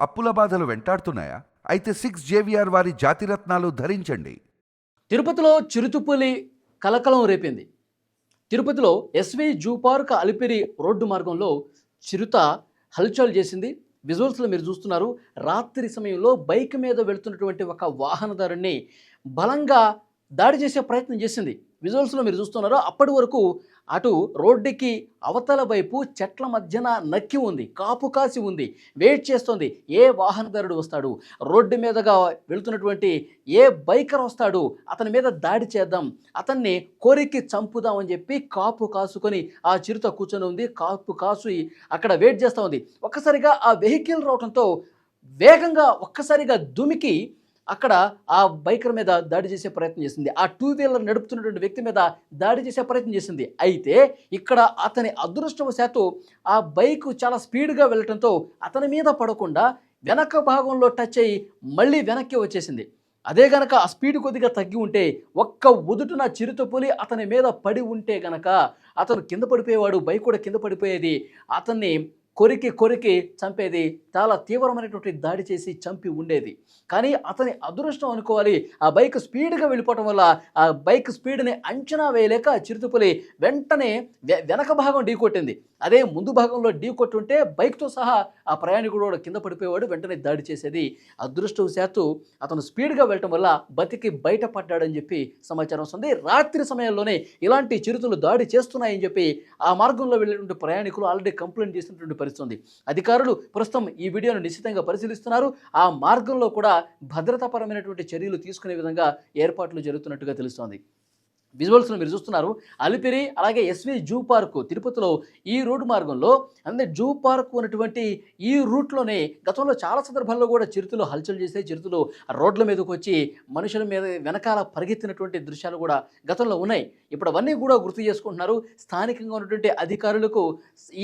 అప్పుల బాధలు వెంటాడుతున్నాయా? అయితే సిక్స్ జేవిఆర్ వారి జాతిరత్నాలు ధరించండి. తిరుపతిలో చిరుతుపులి కలకలం రేపింది. తిరుపతిలో SV zoo park Alipiri road మార్గంలో చిరుత హల్చల్ చేసింది. విజువల్స్లో మీరు చూస్తున్నారు రాత్రి సమయంలో బైక్ మీద వెళుతున్నటువంటి ఒక వాహనదారుణ్ణి బలంగా దాడి చేసే ప్రయత్నం చేసింది. విజువల్స్లో మీరు చూస్తున్నారు అప్పటి వరకు అటు రోడ్డుకి అవతల వైపు చెట్ల మధ్యన నక్కి ఉంది కాపు కాసి ఉంది వెయిట్ చేస్తుంది. ఏ వాహనదారుడు వస్తాడు? రోడ్డు మీదగా వెళుతున్నటువంటి ఏ బైకర్ వస్తాడు? అతని మీద దాడి చేద్దాం అతన్ని కోరికి చంపుదామని చెప్పి కాపు కాసుకొని ఆ చిరుత కూర్చొని ఉంది. కాపు కాసు అక్కడ వెయిట్ చేస్తూ ఉంది. ఒక్కసారిగా ఆ వెహికల్ రావడంతో వేగంగా ఒక్కసారిగా దుమికి అక్కడ ఆ బైకర్ మీద దాడి చేసే ప్రయత్నం చేసింది. ఆ టూ వీలర్ నడుపుతున్నటువంటి వ్యక్తి మీద దాడి చేసే ప్రయత్నం చేసింది. అయితే ఇక్కడ అతని అదృష్టవశాత్తు ఆ బైక్ చాలా స్పీడ్గా వెళ్ళటంతో అతని మీద పడకుండా వెనక భాగంలో టచ్ అయ్యి మళ్ళీ వెనక్కి వచ్చేసింది. అదే గనక ఆ స్పీడ్ కొద్దిగా తగ్గి ఉంటే ఒక్క ఉదుటున చిరుతపులి అతని మీద పడి ఉంటే గనక అతను కింద పడిపోయేవాడు బైక్ కూడా కింద పడిపోయేది. అతన్ని కొరికి కొరికి చంపేది. చాలా తీవ్రమైనటువంటి దాడి చేసి చంపి ఉండేది. కానీ అతని అదృష్టం అనుకోవాలి. ఆ బైక్ స్పీడ్గా వెళ్ళిపోవటం వల్ల ఆ బైక్ స్పీడ్ని అంచనా వేయలేక చిరుతుపులి వెంటనే వె- వెనక భాగం ఢీకొట్టింది అదే ముందు భాగంలో ఢీకొట్టుంటే బైక్తో సహా ఆ ప్రయాణికుడు కూడా కింద పడిపోయేవాడు వెంటనే దాడి చేసేది. అదృష్టవశాత్తు అతను స్పీడ్గా వెళ్ళటం వల్ల బతికి బయటపడ్డాడని చెప్పి సమాచారం వస్తుంది. రాత్రి సమయంలోనే ఇలాంటి చిరుతలు దాడి చేస్తున్నాయని చెప్పి ఆ మార్గంలో వెళ్ళేటువంటి ప్రయాణికులు ఆల్రెడీ కంప్లైంట్ చేసినటువంటి పరిస్థితి అధికారులు ప్రస్తుతం ఈ వీడియోను నిశ్చితంగా పరిశీలిస్తున్నారు. ఆ మార్గంలో కూడా భద్రతాపరమైనటువంటి చర్యలు తీసుకునే విధంగా ఏర్పాట్లు జరుగుతున్నట్టుగా తెలుస్తోంది. విజువల్స్ను మీరు చూస్తున్నారు. అలిపిరి అలాగే ఎస్వి జూ పార్క్ తిరుపతిలో ఈ రోడ్డు మార్గంలో అంటే జూ పార్క్ ఉన్నటువంటి ఈ రూట్లోనే గతంలో చాలా సందర్భాల్లో కూడా చిరుతులు హల్చల్ చేసే చిరుతులు రోడ్ల మీదకి వచ్చి మనుషుల మీద వెనకాల పరిగెత్తినటువంటి దృశ్యాలు కూడా గతంలో ఉన్నాయి. ఇప్పుడు అవన్నీ కూడా గుర్తు చేసుకుంటున్నారు. స్థానికంగా ఉన్నటువంటి అధికారులకు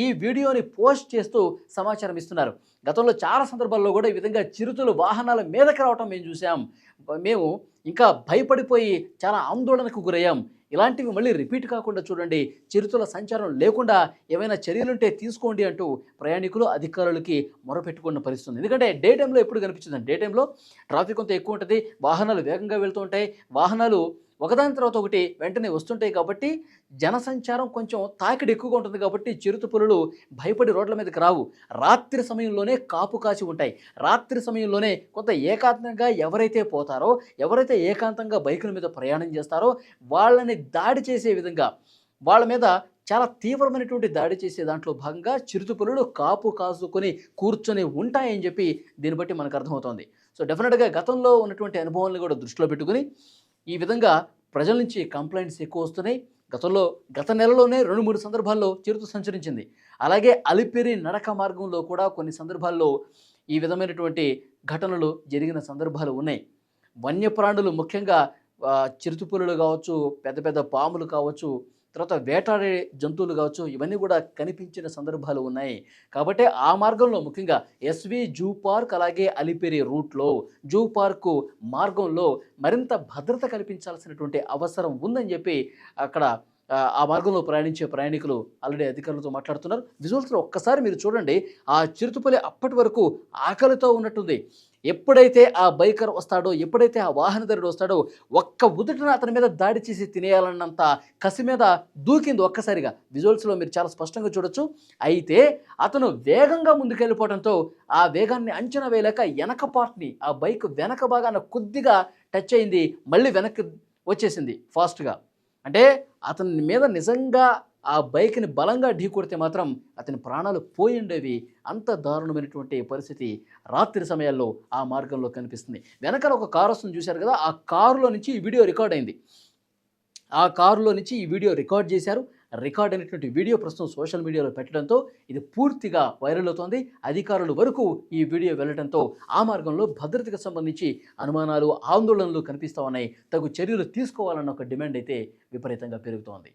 ఈ వీడియోని పోస్ట్ చేస్తూ సమాచారం ఇస్తున్నారు. గతంలో చాలా సందర్భాల్లో కూడా ఈ విధంగా చిరుతలు వాహనాల మీదకి రావటం మేము చూసాం మేము ఇంకా భయపడిపోయి చాలా ఆందోళనకు గురయ్యాం. ఇలాంటివి మళ్ళీ రిపీట్ కాకుండా చూడండి చిరుతుల సంచారం లేకుండా ఏమైనా చర్యలుంటే తీసుకోండి అంటూ ప్రయాణికులు అధికారులకి మొరపెట్టుకున్న పరిస్థితి ఉంది ఎందుకంటే డే టైంలో ఎప్పుడు కనిపించింది? డే టైంలో ట్రాఫిక్ అంతా ఎక్కువ ఉంటుంది వాహనాలు వేగంగా వెళ్తూ ఉంటాయి. వాహనాలు ఒకదాని తర్వాత ఒకటి వెంటనే వస్తుంటాయి కాబట్టి జనసంచారం కొంచెం తాకిడి ఎక్కువగా ఉంటుంది కాబట్టి చిరుత పులులు భయపడి రోడ్ల మీదకి రావు. రాత్రి సమయంలోనే కాపు కాచి ఉంటాయి. రాత్రి సమయంలోనే కొంత ఏకాంతంగా ఎవరైతే పోతారో ఎవరైతే ఏకాంతంగా బైకుల మీద ప్రయాణం చేస్తారో వాళ్ళని దాడి చేసే విధంగా వాళ్ళ మీద చాలా తీవ్రమైనటువంటి దాడి చేసే దాంట్లో భాగంగా చిరుతుపులులు కాపు కాసుకొని కూర్చొని ఉంటాయని చెప్పి దీన్ని బట్టి మనకు అర్థమవుతోంది. సో డెఫినెట్గా గతంలో ఉన్నటువంటి అనుభవాలను కూడా దృష్టిలో పెట్టుకుని ఈ విధంగా ప్రజల నుంచి కంప్లైంట్స్ ఎక్కువ వస్తున్నాయి. గతంలో గత నెలలోనే రెండు మూడు సందర్భాల్లో చిరుత సంచరించింది. అలాగే అలిపిరి నడక మార్గంలో కూడా కొన్ని సందర్భాల్లో ఈ విధమైనటువంటి ఘటనలు జరిగిన సందర్భాలు ఉన్నాయి. వన్యప్రాణులు ముఖ్యంగా చిరుతుపులులు కావచ్చు పెద్ద పెద్ద పాములు కావచ్చు తర్వాత వేటాడే జంతువులు కావచ్చు ఇవన్నీ కూడా కనిపించిన సందర్భాలు ఉన్నాయి. కాబట్టి ఆ మార్గంలో ముఖ్యంగా ఎస్వి జూ పార్క్ అలాగే అలిపిరి రూట్లో జూ పార్కు మార్గంలో మరింత భద్రత కల్పించాల్సినటువంటి అవసరం ఉందని చెప్పి అక్కడ ఆ, మార్గంలో ప్రయాణించే ప్రయాణికులు ఆల్రెడీ అధికారులతో మాట్లాడుతున్నారు. విజువల్స్లో ఒక్కసారి మీరు చూడండి ఆ చిరుతుపల్లి అప్పటి వరకు ఆకలితో ఉన్నట్టుంది. ఎప్పుడైతే ఆ బైకర్ వస్తాడో ఎప్పుడైతే ఆ వాహనదారుడు వస్తాడో ఒక్క ఉదుటిన అతని మీద దాడి చేసి తినేయాలన్నంత కసి మీద దూకింది ఒక్కసారిగా. విజువల్స్లో మీరు చాలా స్పష్టంగా చూడొచ్చు. అయితే అతను వేగంగా ముందుకెళ్ళిపోవడంతో ఆ వేగాన్ని అంచనా వేయలేక వెనక పార్ట్ని ఆ బైక్ వెనక భాగాన కొద్దిగా టచ్ అయింది. మళ్ళీ వెనక్కి వచ్చేసింది ఫాస్ట్గా. అంటే అతని మీద నిజంగా ఆ బైక్ని బలంగా ఢీకొడితే మాత్రం అతని ప్రాణాలు పోయి ఉండేవి అంత దారుణమైనటువంటి పరిస్థితి రాత్రి సమయాల్లో ఆ మార్గంలో కనిపిస్తుంది. వెనకాల ఒక కారు వస్తుంది చూశారు కదా? ఆ కారులో నుంచి ఈ వీడియో రికార్డ్ అయింది. ఆ కారులో నుంచి ఈ వీడియో రికార్డ్ చేశారు. రికార్డ్ అయినటువంటి వీడియో ప్రస్తుతం సోషల్ మీడియాలో పెట్టడంతో ఇది పూర్తిగా వైరల్ అవుతోంది. అధికారుల వరకు ఈ వీడియో వెళ్ళడంతో ఆ మార్గంలో భద్రతకు సంబంధించి అనుమానాలు ఆందోళనలు కనిపిస్తూ ఉన్నాయి. తగు చర్యలు తీసుకోవాలన్న ఒక డిమాండ్ అయితే విపరీతంగా పెరుగుతోంది.